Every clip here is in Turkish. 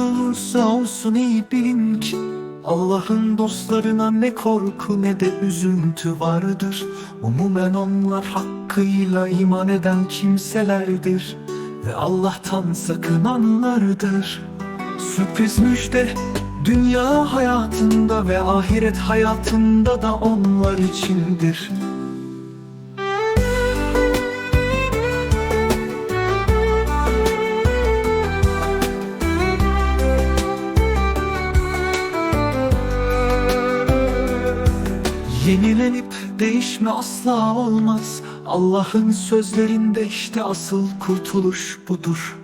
olursa olsun iyi bilin ki Allah'ın dostlarına ne korku ne de üzüntü vardır. Umumen onlar hakkıyla iman eden kimselerdir. Ve Allah'tan sakınanlardır Sürpriz müjde Dünya hayatında ve ahiret hayatında da onlar içindir Yenilenip değişme asla olmaz. Allah'ın sözlerinde işte asıl kurtuluş budur.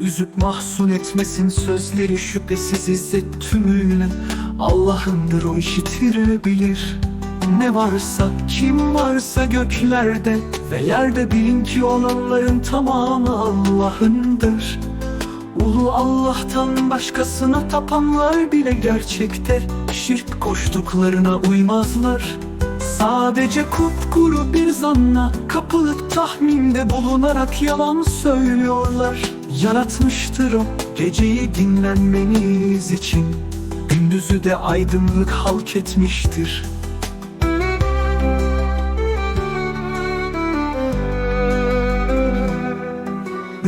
Üzüp mahzun etmesin sözleri şüphesiz izzet tümüyle. Allah'ındır o işitir bilir Ne varsa kim varsa göklerde ve yerde bilin ki olanların tamamı Allah'ındır Ulu Allah'tan başkasına tapanlar bile gerçekte. Şirk koştuklarına uymazlar. Sadece kupkuru bir zanna Kapılıp tahminde bulunarak yalan söylüyorlar. Yaratmıştır o geceyi dinlenmeniz için. Gündüzü de aydınlık halk etmiştir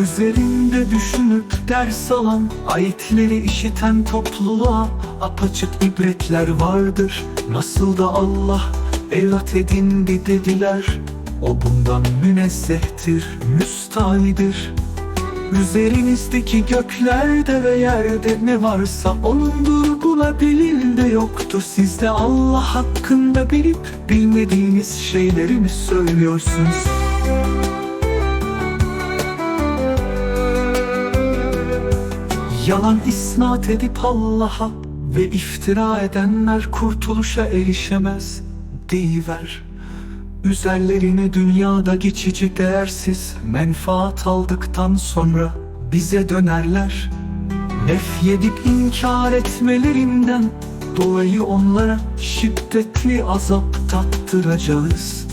Üzerinde düşünüp ders alan Ayetleri işiten topluluğa Apaçık ibretler vardır. Nasıl da Allah evlat edindi dediler. O bundan münezzehtir, müstahidir Üzerinizdeki göklerde ve yerde ne varsa Onundur. Buna delil de yoktur. Siz Allah hakkında bilip bilmediğiniz şeyleri mi söylüyorsunuz? Yalan isnat edip Allah'a ve iftira edenler kurtuluşa erişemez deyiver. Üzerlerine dünyada geçici değersiz menfaat aldıktan sonra bize dönerler. Nef yedip inkar etmelerinden dolayı onlara şiddetli azap tattıracağız.